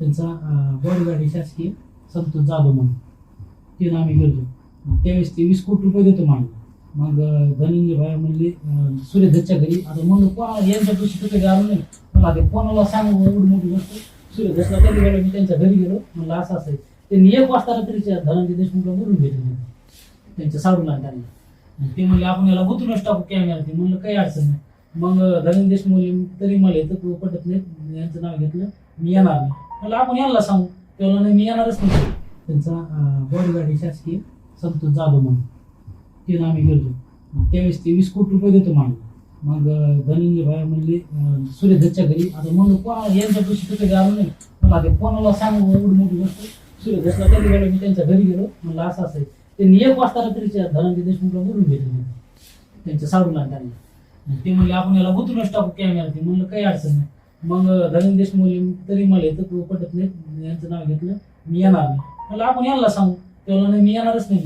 त्यांचा बॉडीगार्ड शासकीय संतोष जाधव म्हणून. तिथं आम्ही गेलो त्यावेळेस ते वीस कोटी रुपये देतो म्हणलं मग धनंजय भाई म्हणले अं, घरी. आता म्हणलं कोणा यांच्या पैसे तिथे गेलो नाही मला ते कोणाला सांगू? एवढी मोठी गोष्ट सूर्यदत्तला कधी गेलो मी त्यांच्या घरी गेलो. म्हणलं असं असं आहे. त्यांनी एक वाजता रात्रीच्या धनंजय देशमुखला बोलून घेतले त्यांच्या साडूला त्यांना. ते म्हणले आपण याला गुतूनच टाकू कॅमेरा ते म्हणलं काही अडचण नाही. मग धनंजय देशमुख तरी मला येतं पटत नाही. यांचं नाव घेतलं. मी येणार नाही. म्हणलं आपण यांना सांगू. तेव्हा नाही मी येणारच नाही. त्यांचा बॉडीगार्ड शासकीय संतोष जाधव म्हणून. तिथं आम्ही गेलो. मग त्यावेळेस ते वीस कोटी रुपये देतो मांडला मग धनंजय भाई म्हणले सूर्यधच्या घरी. आता म्हणलं कोणा यांच्या पैसे तिथे गेलो नाही. मला ते कोणाला सांगू एवढी मोठी गोष्ट? सूर्यदत्तला कधी गेलो मी त्यांच्या घरी गेलो. म्हणलं असं असं आहे. त्यांनी एक वाजता रात्रीच्या धनंजय देशमुखला बोलून घेतले त्यांच्या साडूला त्यांना ते म्हणले आपण याला गुतूनच टाकू कॅमेरा ते म्हणलं काही अडचण नाही. मग धनंजय देशमुख तरी मला येतं तू पटत नाही यांचं नाव घेतलं. मी येणार नाही. मला आपण यांना सांगू. तेव्हा नाही मी येणारच नाही